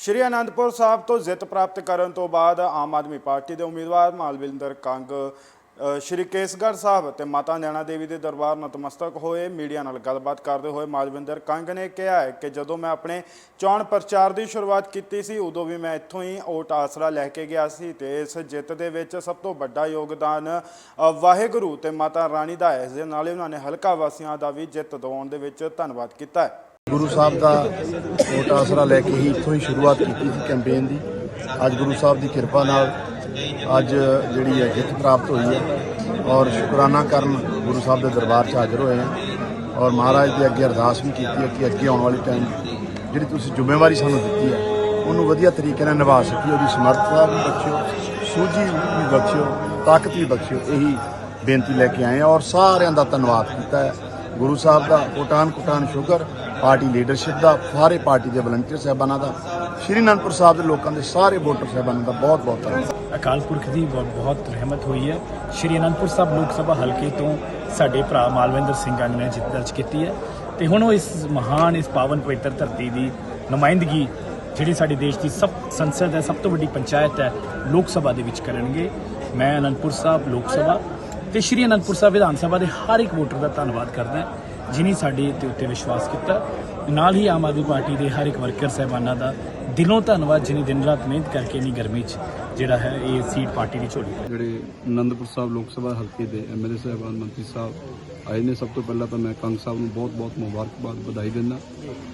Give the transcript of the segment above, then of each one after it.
ਸ਼੍ਰੀ ਅਨੰਦਪੁਰ ਸਾਹਿਬ ਤੋਂ ਜਿੱਤ ਪ੍ਰਾਪਤ ਕਰਨ ਤੋਂ ਬਾਅਦ ਆਮ ਆਦਮੀ ਪਾਰਟੀ ਦੇ ਉਮੀਦਵਾਰ ਮਾਲਵਿੰਦਰ ਕੰਗ ਸ਼੍ਰੀ ਕੇਸਗੜ੍ਹ ਸਾਹਿਬ ਤੇ ਮਾਤਾ ਨੈਣਾ ਦੇਵੀ ਦੇ ਦਰਬਾਰ ਨਤਮਸਤਕ ਹੋਏ। ਮੀਡੀਆ ਨਾਲ ਗੱਲਬਾਤ ਕਰਦੇ ਹੋਏ ਮਾਲਵਿੰਦਰ ਕੰਗ ਨੇ ਕਿਹਾ ਹੈ ਕਿ ਜਦੋਂ ਮੈਂ ਆਪਣੇ ਚੋਣ ਪ੍ਰਚਾਰ ਦੀ ਸ਼ੁਰੂਆਤ ਕੀਤੀ ਸੀ, ਉਦੋਂ ਵੀ ਮੈਂ ਇੱਥੋਂ ਹੀ ਓਟ ਆਸਰਾ ਲੈ ਕੇ ਗਿਆ ਸੀ ਤੇ ਇਸ ਜਿੱਤ ਦੇ ਵਿੱਚ ਸਭ ਤੋਂ ਵੱਡਾ ਯੋਗਦਾਨ ਵਾਹਿਗੁਰੂ ਤੇ ਮਾਤਾ ਰਾਣੀ ਦਾ ਹੈ। ਇਸ ਦੇ ਨਾਲ ਹੀ ਉਹਨਾਂ ਨੇ ਹਲਕਾ ਵਾਸੀਆਂ ਦਾ ਵੀ ਜਿੱਤ ਦਿਵਾਉਣ ਦੇ ਵਿੱਚ ਧੰਨਵਾਦ ਕੀਤਾ ਹੈ। ਗੁਰੂ ਸਾਹਿਬ ਦਾ ਵੋਟ ਆਸਰਾ ਲੈ ਕੇ ਹੀ ਇੱਥੋਂ ਹੀ ਸ਼ੁਰੂਆਤ ਕੀਤੀ ਸੀ ਕੈਂਪੇਨ ਦੀ। ਅੱਜ ਗੁਰੂ ਸਾਹਿਬ ਦੀ ਕਿਰਪਾ ਨਾਲ ਅੱਜ ਜਿਹੜੀ ਹੈ ਜਿੱਤ ਪ੍ਰਾਪਤ ਹੋਈ ਹੈ ਔਰ ਸ਼ੁਕਰਾਨਾ ਕਰਨ ਗੁਰੂ ਸਾਹਿਬ ਦੇ ਦਰਬਾਰ 'ਚ ਹਾਜ਼ਰ ਹੋਏ ਹਾਂ ਔਰ ਮਹਾਰਾਜ ਦੇ ਅੱਗੇ ਅਰਦਾਸ ਵੀ ਕੀਤੀ ਹੈ ਕਿ ਅੱਗੇ ਆਉਣ ਵਾਲੀ ਟਾਈਮ ਜਿਹੜੀ ਤੁਸੀਂ ਜ਼ਿੰਮੇਵਾਰੀ ਸਾਨੂੰ ਦਿੱਤੀ ਹੈ, ਉਹਨੂੰ ਵਧੀਆ ਤਰੀਕੇ ਨਾਲ ਨਿਭਾ ਸਕੀਏ, ਉਹਦੀ ਸਮਰੱਥਾ ਵੀ ਬਖਸ਼ਿਓ, ਸੂਝੀ ਵੀ ਬਖਸ਼ਿਓ, ਤਾਕਤ ਵੀ ਬਖਸ਼ਿਓ, ਇਹੀ ਬੇਨਤੀ ਲੈ ਕੇ ਆਏ ਔਰ ਸਾਰਿਆਂ ਦਾ ਧੰਨਵਾਦ ਕੀਤਾ ਹੈ। ਗੁਰੂ ਸਾਹਿਬ ਦਾ ਕੋਟਾਨ ਕੋਟਾਨ ਸ਼ੁਕਰ ਪਾਰਟੀ ਲੀਡਰਸ਼ਿਪ ਦਾ, ਸਾਰੇ ਪਾਰਟੀ ਦੇ ਵਲੰਟੀਅਰ ਸਾਹਿਬਾਨਾਂ ਦਾ, ਸ਼੍ਰੀ ਅਨੰਦਪੁਰ ਸਾਹਿਬ ਦੇ ਲੋਕਾਂ ਦੇ ਸਾਰੇ ਵੋਟਰ ਸਾਹਿਬਾਨਾਂ ਦਾ ਬਹੁਤ ਬਹੁਤ ਧੰਨਵਾਦ। ਅਕਾਲ ਪੁਰਖ ਦੀ ਬਹੁਤ ਰਹਿਮਤ ਹੋਈ ਹੈ। ਸ਼੍ਰੀ ਅਨੰਦਪੁਰ ਸਾਹਿਬ ਲੋਕ ਸਭਾ ਹਲਕੇ ਤੋਂ ਸਾਡੇ ਭਰਾ ਮਾਲਵਿੰਦਰ ਸਿੰਘ ਅੰਗ ਨੇ ਜਿੱਤ ਦਰਜ ਕੀਤੀ ਹੈ ਤੇ ਹੁਣ ਉਹ ਇਸ ਮਹਾਨ, ਇਸ ਪਾਵਨ ਪਵਿੱਤਰ ਧਰਤੀ ਦੀ ਨੁਮਾਇੰਦਗੀ, ਜਿਹੜੀ ਸਾਡੇ ਦੇਸ਼ ਦੀ ਸਭ ਸੰਸਦ ਹੈ, ਸਭ ਤੋਂ ਵੱਡੀ ਪੰਚਾਇਤ ਹੈ, ਲੋਕ ਸਭਾ ਦੇ ਵਿੱਚ ਕਰਨਗੇ। ਮੈਂ ਅਨੰਦਪੁਰ ਸਾਹਿਬ ਲੋਕ ਸਭਾ ਤੇ ਸ਼੍ਰੀ ਅਨੰਦਪੁਰ ਸਾਹਿਬ ਵਿਧਾਨ ਸਭਾ ਦੇ ਹਰ ਇੱਕ ਵੋਟਰ ਦਾ ਧੰਨਵਾਦ ਕਰਦਾ ਜਿਨੀ ਸਾਡੇ ਤੇ ਉੱਤੇ ਵਿਸ਼ਵਾਸ ਕੀਤਾ। ਨਾਲ ਹੀ ਆਮ ਆਦਮੀ ਪਾਰਟੀ ਦੇ ਹਰ ਇੱਕ ਵਰਕਰ ਸਹਿਬਾਨਾਂ ਦਾ ਦਿਲੋਂ ਧੰਨਵਾਦ, ਜਿਨੀ ਦਿਨ ਰਾਤ ਮਿਹਨਤ ਕਰਕੇ ਇੰਨੀ ਗਰਮੀ 'ਚ ਜਿਹੜਾ ਹੈ ਇਹ ਸੀਟ ਪਾਰਟੀ ਦੀ ਝੋਲੀ ਹੈ। ਜਿਹੜੇ ਅਨੰਦਪੁਰ ਸਾਹਿਬ ਲੋਕ ਸਭਾ ਹਲਕੇ ਦੇ ਐਮਐਲਏ ਸਾਹਿਬਾਨ ਮੰਤਰੀ ਸਾਹਿਬ ਆਏ ਨੇ, ਸਭ ਤੋਂ ਪਹਿਲਾਂ ਤਾਂ ਮੈਂ ਕੰਗ ਸਾਹਿਬ ਨੂੰ ਬਹੁਤ-ਬਹੁਤ ਮੁਬਾਰਕਬਾਦ, ਵਧਾਈ ਦਿੰਦਾ।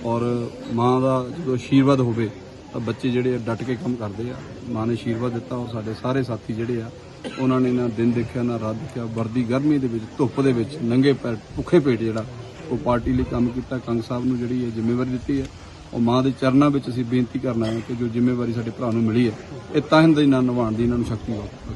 ਔਰ ਮਾਂ ਦਾ ਜਦੋਂ ਆਸ਼ੀਰਵਾਦ ਹੋਵੇ, ਤਾਂ ਬੱਚੇ ਜਿਹੜੇ ਆ ਡਟ ਕੇ ਕੰਮ ਕਰਦੇ ਆ। ਮਾਂ ਨੇ ਆਸ਼ੀਰਵਾਦ ਦਿੱਤਾ ਔਰ ਸਾਡੇ ਸਾਰੇ ਸਾਥੀ ਜਿਹੜੇ ਆ, ਉਹਨਾਂ ਨੇ ਨਾ ਦਿਨ ਦੇਖਿਆ, ਨਾ ਰਾਤ ਦੇਖਿਆ। ਵਰਦੀ ਗਰਮੀ ਦੇ ਵਿੱਚ, ਧੁੱਪ ਦੇ ਵਿੱਚ, ਨੰਗੇ ਪੈਰ, ਭੁੱਖੇ ਪੇਟ ਜਿਹੜਾ ਉਹ ਪਾਰਟੀ ਲਈ ਕੰਮ ਕੀਤਾ, ਕੰਗ ਸਾਹਿਬ ਨੂੰ ਜਿਹੜੀ ਹੈ ਜ਼ਿੰਮੇਵਾਰੀ ਦਿੱਤੀ ਹੈ, ਉਹ ਮਾਂ ਦੇ ਚਰਨਾਂ ਵਿੱਚ ਅਸੀਂ ਬੇਨਤੀ ਕਰਨਾ ਹੈ ਕਿ ਜੋ ਜ਼ਿੰਮੇਵਾਰੀ ਸਾਡੇ ਭਰਾ ਨੂੰ ਮਿਲੀ ਹੈ, ਇਹ ਤਾਂ ਹੀ ਨਾਲ ਨਿਭਾਉਣ ਦੀ ਇਹਨਾਂ ਨੂੰ ਸ਼ਕਤੀ ਹੋਵੇ।